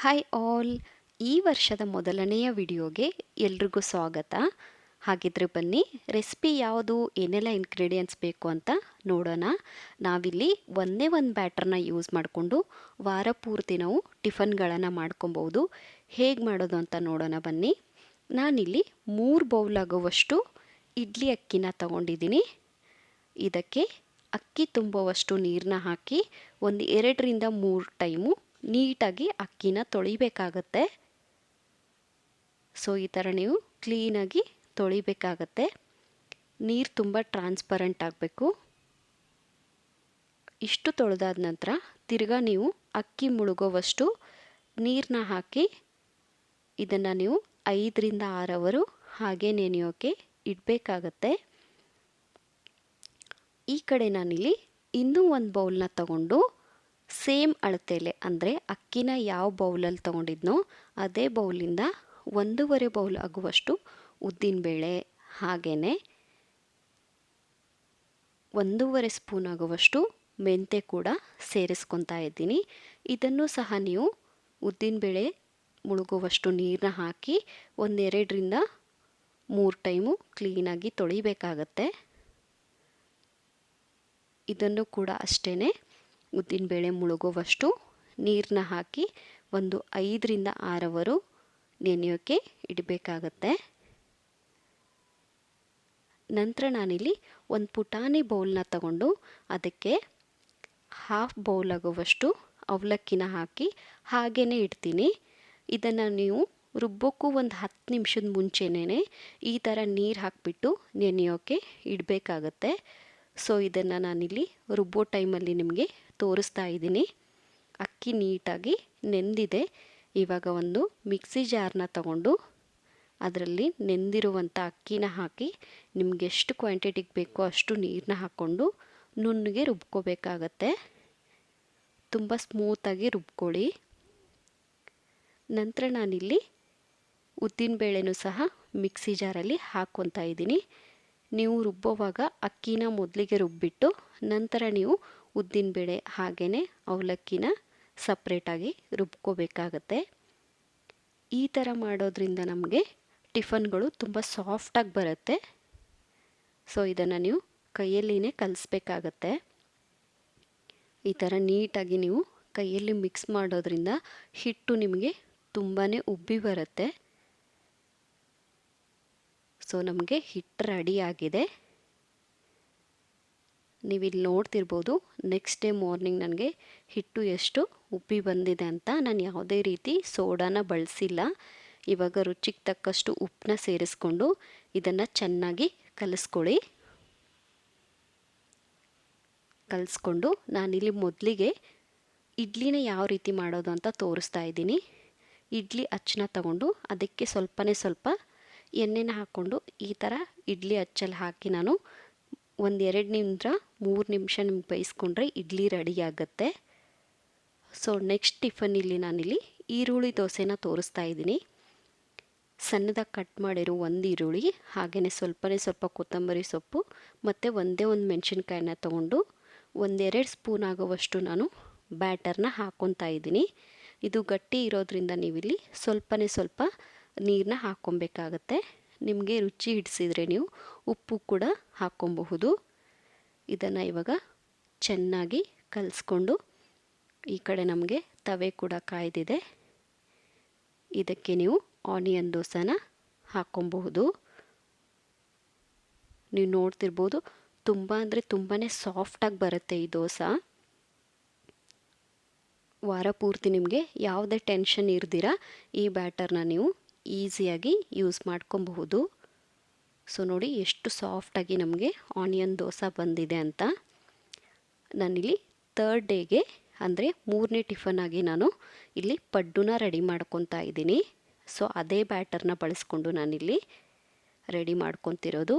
Hi all ಈ ವರ್ಷದ ಮೊದಲನೆಯ ವಿಡಿಯೋಗೆ ಎಲ್ರಿಗೂ ಸ್ವಾಗತ. ಹಾಗಿದ್ರೆ ಬನ್ನಿ ರೆಸಿಪಿ ಯಾವುದು, ಏನೆಲ್ಲ ಇಂಗ್ರೀಡಿಯೆಂಟ್ಸ್ ಬೇಕು ಅಂತ ನೋಡೋಣ. ನಾವಿಲ್ಲಿ ಒಂದೇ ಒಂದು ಬ್ಯಾಟರ್ನ ಯೂಸ್ ಮಾಡಿಕೊಂಡು ವಾರ ಪೂರ್ತಿ ನಾವು ಟಿಫನ್ಗಳನ್ನು ಮಾಡ್ಕೊಬೋದು ಹೇಗೆ ಮಾಡೋದು ಅಂತ ನೋಡೋಣ ಬನ್ನಿ. ನಾನಿಲ್ಲಿ ಮೂರು ಬೌಲ್ ಆಗುವಷ್ಟು ಇಡ್ಲಿ ಅಕ್ಕಿನ ತಗೊಂಡಿದ್ದೀನಿ. ಇದಕ್ಕೆ ಅಕ್ಕಿ ತುಂಬುವಷ್ಟು ನೀರನ್ನ ಹಾಕಿ ಒಂದು ಎರಡರಿಂದ ಮೂರು ಟೈಮು ನೀಟಾಗಿ ಅಕ್ಕಿನ ತೊಳಿಬೇಕಾಗತ್ತೆ. ಸೊ ಈ ಥರ ನೀವು ಕ್ಲೀನಾಗಿ ತೊಳಿಬೇಕಾಗತ್ತೆ. ನೀರು ತುಂಬ ಟ್ರಾನ್ಸ್ಪರೆಂಟ್ ಆಗಬೇಕು. ಇಷ್ಟು ತೊಳೆದಾದ ನಂತರ ತಿರ್ಗಾ ನೀವು ಅಕ್ಕಿ ಮುಳುಗೋವಷ್ಟು ನೀರನ್ನ ಹಾಕಿ ಇದನ್ನು ನೀವು ಐದರಿಂದ ಆರು ಅವರು ಹಾಗೆ ನೆನೆಯೋಕೆ ಇಡಬೇಕಾಗತ್ತೆ. ಈ ಕಡೆ ನಾನಿಲ್ಲಿ ಇನ್ನೂ ಒಂದು ಬೌಲ್ನ ತಗೊಂಡು ಸೇಮ್ ಅಳತೆಲೆ ಅಂದರೆ ಅಕ್ಕಿನ ಯಾವ ಬೌಲಲ್ಲಿ ತೊಗೊಂಡಿದ್ನೋ ಅದೇ ಬೌಲಿಂದ ಒಂದೂವರೆ ಬೌಲ್ ಆಗುವಷ್ಟು ಉದ್ದಿನಬೇಳೆ ಹಾಗೆಯೇ ಒಂದೂವರೆ ಸ್ಪೂನ್ ಆಗುವಷ್ಟು ಮೆಂತೆ ಕೂಡ ಸೇರಿಸ್ಕೊತಾ ಇದ್ದೀನಿ. ಇದನ್ನು ಸಹ ನೀವು ಉದ್ದಿನಬೇಳೆ ಮುಳುಗುವಷ್ಟು ನೀರನ್ನ ಹಾಕಿ ಒಂದೆರಡರಿಂದ ಮೂರು ಟೈಮು ಕ್ಲೀನಾಗಿ ತೊಳಿಬೇಕಾಗತ್ತೆ. ಇದನ್ನು ಕೂಡ ಅಷ್ಟೇ ಉದ್ದಿನಬೇಳೆ ಮುಳುಗುವಷ್ಟು ನೀರನ್ನ ಹಾಕಿ ಒಂದು ಐದರಿಂದ ಆರವರು ನೆನೆಯೋಕ್ಕೆ ಇಡಬೇಕಾಗತ್ತೆ. ನಂತರ ನಾನಿಲ್ಲಿ ಒಂದು ಪುಟಾಣಿ ಬೌಲ್ನ ತಗೊಂಡು ಅದಕ್ಕೆ ಹಾಫ್ ಬೌಲ್ ಆಗುವಷ್ಟು ಅವಲಕ್ಕಿನ ಹಾಕಿ ಹಾಗೇ ಇಡ್ತೀನಿ. ಇದನ್ನು ನೀವು ರುಬ್ಬೋಕ್ಕೂ ಒಂದು ಹತ್ತು ನಿಮಿಷದ ಮುಂಚೆನೇ ಈ ಥರ ನೀರು ಹಾಕಿಬಿಟ್ಟು ನೆನೆಯೋಕ್ಕೆ ಇಡಬೇಕಾಗತ್ತೆ. ಸೊ ಇದನ್ನು ನಾನಿಲ್ಲಿ ರುಬ್ಬೋ ಟೈಮಲ್ಲಿ ನಿಮಗೆ ತೋರಿಸ್ತಾ ಇದ್ದೀನಿ. ಅಕ್ಕಿ ನೀಟಾಗಿ ನೆಂದಿದೆ. ಇವಾಗ ಒಂದು ಮಿಕ್ಸಿ ಜಾರ್ನ ತಗೊಂಡು ಅದರಲ್ಲಿ ನೆಂದಿರುವಂಥ ಅಕ್ಕಿನ ಹಾಕಿ ನಿಮಗೆ ಎಷ್ಟು ಕ್ವಾಂಟಿಟಿಗೆ ಬೇಕೋ ಅಷ್ಟು ನೀರನ್ನ ಹಾಕ್ಕೊಂಡು ನುಣ್ಣಗೆ ರುಬ್ಕೋಬೇಕಾಗತ್ತೆ. ತುಂಬ ಸ್ಮೂತಾಗಿ ರುಬ್ಕೊಳ್ಳಿ. ನಂತರ ನಾನಿಲ್ಲಿ ಉದ್ದಿನಬೇಳೆನೂ ಸಹ ಮಿಕ್ಸಿ ಜಾರಲ್ಲಿ ಹಾಕ್ಕೊತಾ ಇದ್ದೀನಿ. ನೀವು ರುಬ್ಬೋವಾಗ ಅಕ್ಕಿನ ಮೊದಲಿಗೆ ರುಬ್ಬಿಟ್ಟು ನಂತರ ನೀವು ಉದ್ದಿನಬೇಳೆ ಹಾಗೆಯೇ ಅವಲಕ್ಕಿನ ಸಪ್ರೇಟಾಗಿ ರುಬ್ಕೋಬೇಕಾಗತ್ತೆ. ಈ ಥರ ಮಾಡೋದ್ರಿಂದ ನಮಗೆ ಟಿಫನ್ಗಳು ತುಂಬ ಸಾಫ್ಟಾಗಿ ಬರುತ್ತೆ. ಸೊ ಇದನ್ನು ನೀವು ಕೈಯಲ್ಲಿನೇ ಕಲಿಸ್ಬೇಕಾಗತ್ತೆ. ಈ ಥರ ನೀಟಾಗಿ ನೀವು ಕೈಯಲ್ಲಿ ಮಿಕ್ಸ್ ಮಾಡೋದ್ರಿಂದ ಹಿಟ್ಟು ನಿಮಗೆ ತುಂಬಾ ಉಬ್ಬಿ ಬರುತ್ತೆ. ಸೊ ನಮಗೆ ಹಿಟ್ಟು ರೆಡಿ ಆಗಿದೆ. ನೀವಿಲ್ಲಿ ನೋಡ್ತಿರ್ಬೋದು ನೆಕ್ಸ್ಟ್ ಡೇ ಮಾರ್ನಿಂಗ್ ನನಗೆ ಹಿಟ್ಟು ಎಷ್ಟು ಉಪ್ಪಿ ಬಂದಿದೆ ಅಂತ ನಾನು ಯಾವುದೇ ರೀತಿ ಸೋಡಾನ ಬಳಸಿಲ್ಲ. ಇವಾಗ ರುಚಿಗೆ ತಕ್ಕಷ್ಟು ಉಪ್ಪನ್ನ ಸೇರಿಸ್ಕೊಂಡು ಇದನ್ನು ಚೆನ್ನಾಗಿ ಕಲಿಸ್ಕೊಳ್ಳಿ. ಕಲಿಸ್ಕೊಂಡು ನಾನಿಲ್ಲಿ ಮೊದಲಿಗೆ ಇಡ್ಲಿನ ಯಾವ ರೀತಿ ಮಾಡೋದು ಅಂತ ತೋರಿಸ್ತಾ ಇದ್ದೀನಿ. ಇಡ್ಲಿ ಅಚ್ಚನ ತಗೊಂಡು ಅದಕ್ಕೆ ಸ್ವಲ್ಪನೇ ಸ್ವಲ್ಪ ಎಣ್ಣೆನ ಹಾಕ್ಕೊಂಡು ಈ ಥರ ಇಡ್ಲಿ ಅಚ್ಚಲ್ಲಿ ಹಾಕಿ ನಾನು ಒಂದು ಎರಡು ನಿಮಿಷ, ಮೂರು ನಿಮಿಷ ನಿಮ್ಗೆ ಬೇಯಿಸ್ಕೊಂಡ್ರೆ ಇಡ್ಲಿ ರೆಡಿ ಆಗುತ್ತೆ. ಸೊ ನೆಕ್ಸ್ಟ್ ಟಿಫನ್ ಇಲ್ಲಿ ನಾನಿಲ್ಲಿ ಈರುಳ್ಳಿ ದೋಸೆನ ತೋರಿಸ್ತಾ ಇದ್ದೀನಿ. ಸಣ್ಣದಾಗಿ ಕಟ್ ಮಾಡಿರೋ ಒಂದು ಈರುಳ್ಳಿ ಹಾಗೆಯೇ ಸ್ವಲ್ಪನೇ ಸ್ವಲ್ಪ ಕೊತ್ತಂಬರಿ ಸೊಪ್ಪು, ಮತ್ತು ಒಂದೇ ಒಂದು ಮೆಣಸಿನ್ಕಾಯಿನ ತೊಗೊಂಡು ಒಂದೆರಡು ಸ್ಪೂನ್ ಆಗುವಷ್ಟು ನಾನು ಬ್ಯಾಟರ್ನ ಹಾಕ್ಕೊತಾ ಇದ್ದೀನಿ. ಇದು ಗಟ್ಟಿ ಇರೋದ್ರಿಂದ ನೀವಿಲ್ಲಿ ಸ್ವಲ್ಪನೇ ಸ್ವಲ್ಪ ನೀರನ್ನ ಹಾಕ್ಕೊಬೇಕಾಗತ್ತೆ. ನಿಮಗೆ ರುಚಿ ಹಿಡಿಸಿದರೆ ನೀವು ಉಪ್ಪು ಕೂಡ ಹಾಕ್ಕೊಬಹುದು. ಇದನ್ನು ಇವಾಗ ಚೆನ್ನಾಗಿ ಕಲಿಸ್ಕೊಂಡು ಈ ಕಡೆ ನಮಗೆ ತವೆ ಕೂಡ ಕಾಯ್ದಿದೆ. ಇದಕ್ಕೆ ನೀವು ಆನಿಯನ್ ದೋಸೆನ ಹಾಕ್ಕೊಬಹುದು. ನೀವು ನೋಡ್ತಿರ್ಬೋದು ತುಂಬ ಅಂದರೆ ತುಂಬಾ ಸಾಫ್ಟಾಗಿ ಬರುತ್ತೆ ಈ ದೋಸೆ. ವಾರ ಪೂರ್ತಿ ನಿಮಗೆ ಯಾವುದೇ ಟೆನ್ಷನ್ ಇರ್ದಿರ ಈ ಬ್ಯಾಟರ್ನ ನೀವು ಈಸಿಯಾಗಿ ಯೂಸ್ ಮಾಡ್ಕೊಬಹುದು. ಸೊ ನೋಡಿ ಎಷ್ಟು ಸಾಫ್ಟಾಗಿ ನಮಗೆ ಆನಿಯನ್ ದೋಸೆ ಬಂದಿದೆ ಅಂತ. ನಾನಿಲ್ಲಿ ತರ್ಡ್ ಡೇಗೆ ಅಂದರೆ ಮೂರನೇ ಟಿಫನ್ ಆಗಿ ನಾನು ಇಲ್ಲಿ ಪಡ್ಡುನ ರೆಡಿ ಮಾಡ್ಕೊತಾ ಇದ್ದೀನಿ. ಸೊ ಅದೇ ಬ್ಯಾಟರ್ನ ಬಳಸ್ಕೊಂಡು ನಾನಿಲ್ಲಿ ರೆಡಿ ಮಾಡ್ಕೊತಿರೋದು.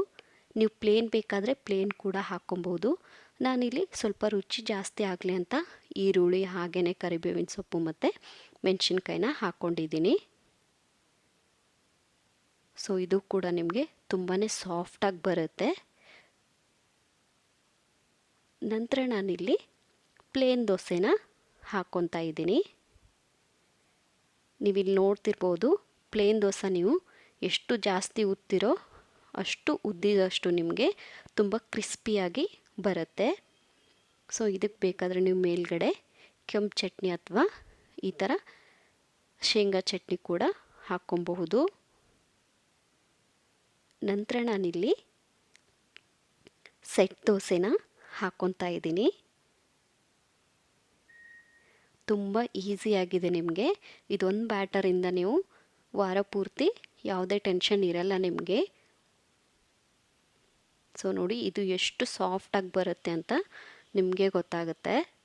ನೀವು ಪ್ಲೇನ್ ಬೇಕಾದರೆ ಪ್ಲೇನ್ ಕೂಡ ಹಾಕ್ಕೊಬೋದು ನಾನಿಲ್ಲಿ ಸ್ವಲ್ಪ ರುಚಿ ಜಾಸ್ತಿ ಆಗಲಿ ಅಂತ ಈರುಳ್ಳಿ ಹಾಗೆಯೇ ಕರಿಬೇವಿನ ಸೊಪ್ಪು ಮತ್ತು ಮೆಣಸಿನ್ಕಾಯಿನ ಹಾಕ್ಕೊಂಡಿದ್ದೀನಿ ಸೊ ಇದು ಕೂಡ ನಿಮಗೆ ತುಂಬಾ ಸಾಫ್ಟಾಗಿ ಬರುತ್ತೆ. ನಂತರ ನಾನಿಲ್ಲಿ ಪ್ಲೇನ್ ದೋಸೆನ ಹಾಕ್ಕೊತಾ ಇದ್ದೀನಿ. ನೀವಿಲ್ಲಿ ನೋಡ್ತಿರ್ಬೋದು ಪ್ಲೇನ್ ದೋಸೆ ನೀವು ಎಷ್ಟು ಜಾಸ್ತಿ ಉತ್ತಿರೋ ಅಷ್ಟು ಉದ್ದಿದಷ್ಟು ನಿಮಗೆ ತುಂಬ ಕ್ರಿಸ್ಪಿಯಾಗಿ ಬರುತ್ತೆ. ಸೊ ಇದಕ್ಕೆ ಬೇಕಾದರೆ ನೀವು ಮೇಲ್ಗಡೆ ಕೆಂಪು ಚಟ್ನಿ ಅಥವಾ ಈ ಥರ ಶೇಂಗಾ ಚಟ್ನಿ ಕೂಡ ಹಾಕ್ಕೊಬಹುದು ನಂತರ ನಾನಿಲ್ಲಿ ಸೆಟ್ ದೋಸೆನ ಹಾಕ್ಕೊತಾ ಇದ್ದೀನಿ. ತುಂಬ ಈಸಿಯಾಗಿದೆ ನಿಮಗೆ. ಇದೊಂದು ಬ್ಯಾಟರಿಂದ ನೀವು ವಾರ ಪೂರ್ತಿ ಯಾವುದೇ ಟೆನ್ಷನ್ ಇರಲ್ಲ ನಿಮಗೆ. ಸೊ ನೋಡಿ, ಇದು ಎಷ್ಟು ಸಾಫ್ಟಾಗಿ ಬರುತ್ತೆ ಅಂತ ನಿಮಗೆ ಗೊತ್ತಾಗುತ್ತೆ.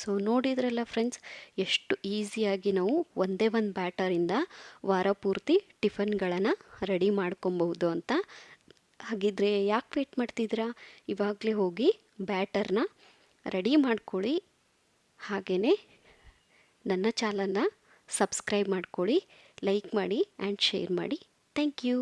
ಸೊ ನೋಡಿದ್ರಲ್ಲ ಫ್ರೆಂಡ್ಸ್ ಎಷ್ಟು ಈಸಿಯಾಗಿ ನಾವು ಒಂದೇ ಒಂದು ಬ್ಯಾಟರಿಂದ ವಾರ ಪೂರ್ತಿ ಟಿಫನ್ಗಳನ್ನು ರೆಡಿ ಮಾಡ್ಕೊಬಹುದು ಅಂತ. ಹಾಗಿದ್ರೆ ಯಾಕೆ ವೇಟ್ ಮಾಡ್ತಿದ್ದೀರಾ? ಇವಾಗಲೇ ಹೋಗಿ ಬ್ಯಾಟರ್ನ ರೆಡಿ ಮಾಡ್ಕೊಳ್ಳಿ. ಹಾಗೆಯೇ ನನ್ನ ಚಾನಲ್ನ ಸಬ್ಸ್ಕ್ರೈಬ್ ಮಾಡ್ಕೊಳ್ಳಿ ಲೈಕ್ ಮಾಡಿ ಆ್ಯಂಡ್ ಶೇರ್ ಮಾಡಿ. Thank you